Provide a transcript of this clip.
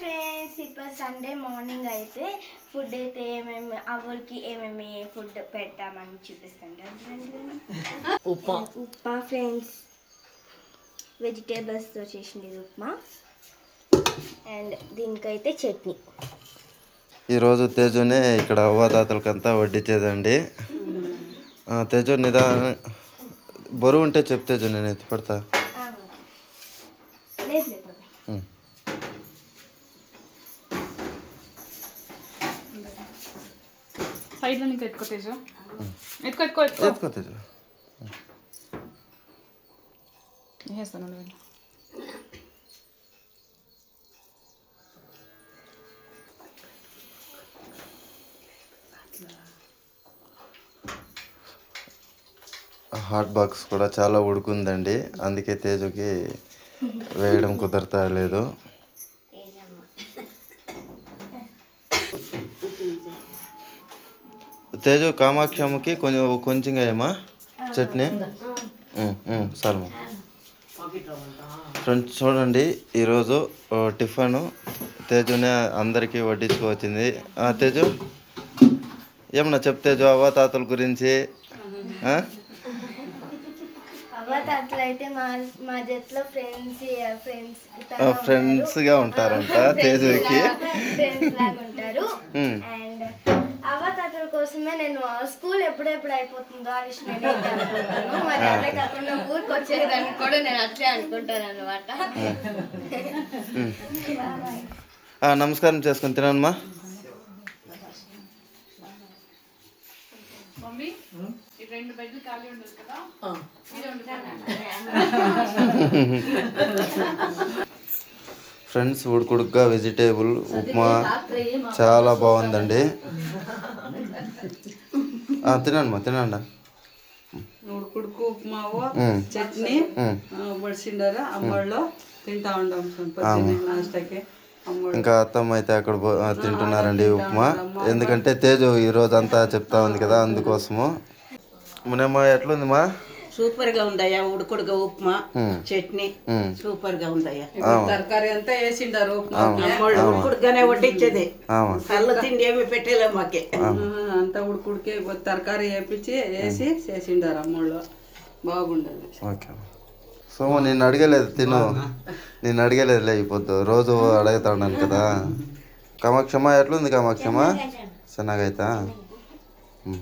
Friends ఇప్పుడు Sunday morning అయితే food అయితే ఏమేమి అవ్వలకి ఏమేమి ఫుడ్ పెట్టామని చూపిస్తాను. ఉప్మా. ఉప్మా ఫ్రెండ్స్ వెజిటేబుల్స్తో చేసింది ఉప్మా. అండ్ దీనికైతే చట్నీ. ఈరోజు తేజునే ఇక్కడ అవ్వాతాతలకంతా వడ్డించేదండి తేజు నిదాన బరువు ఉంటే చెప్ తేజు నేను ఎత్తి పడతా. ఎత్తుకో ఎత్తుకో తేజు వేస్తాను నేను హాట్ బాక్స్ కూడా చాలా ఉడుకుందండి. అందుకే తేజుకి వేయడం కుదరతా లేదు తేజు కామాక్షమ్మకి కొంచెం కొంచెం వేయమా చట్నీ. సరే ఫ్రెండ్స్ చూడండి ఈరోజు టిఫిన్ తేజునే అందరికీ వడ్డించుకొచ్చింది తేజు ఏమన్నా చెప్తేజు అవ్వ తాతల గురించి? ఆ? అవ్వ తాతలు అయితే మా మా జట్లో ఫ్రెండ్స్ ఫ్రెండ్స్ ఆ, ఫ్రెండ్స్గా ఉంటారంట తేజుకి ఫ్రెండ్స్ లాగా ఉంటారు. తాతల కోసమే నేను స్కూల్ ఎప్పుడెప్పుడు అయిపోతుందో అనేసి నేను అనుకుంటాను మరి అట్లే కాకుండా ఊరికి వచ్చేదాన్ని కూడా నేను అట్లే అనుకుంటాను అనమాట ఆ, నమస్కారం చేసుకొని తినమ్మా. మమ్మీ ఈ రెండు బెడ్లు ఖాళీ ఉండదు కదా? ఇదే ఉండిపోయింది ఫ్రెండ్స్ ఉడుకుడుగ్గా వెజిటేబుల్ ఉప్మా చాలా బాగుందండి. తినండి తినండి. ఉడుకుడుకు ఉప్మావు ఉమ్, చట్నీ బడిసిండారు అమ్మళ్ళు తింటా ఉండాం ఇంకా అత్తమ్మ అయితే అక్కడ తింటున్నారండి ఉప్మా. ఎందుకంటే తేజు ఈ రోజు అంతా చెప్తా ఉంది కదా అందుకోసము. మునమ్మ ఎట్లుందిమా? సూపర్గా ఉందయ్యా ఉడుకుడుగా ఉప్మా చట్నీ. సూపర్గా ఉందయ్యా. తరకారీ అంతా వేసిండారు ఉడుకుడుగానే వడ్డించేది కళ్ళ తిండి ఏమి పెట్టలే మాకే. అంతా ఉడుకుడికి తరకారీ వేపించి వేసి చేసిండారు అమ్మోళ్ళు బాగుండదు. ఓకే సోమ నిన్ను అడగలేదు తిను. నిన్ను అడగలేదులే ఈ పొద్దు రోజు అడుగుతా ఉన్నాను కదా కామాక్షమ్మ ఎట్లుంది కామాక్షమ్మ? చిన్నగైతా ఉమ్.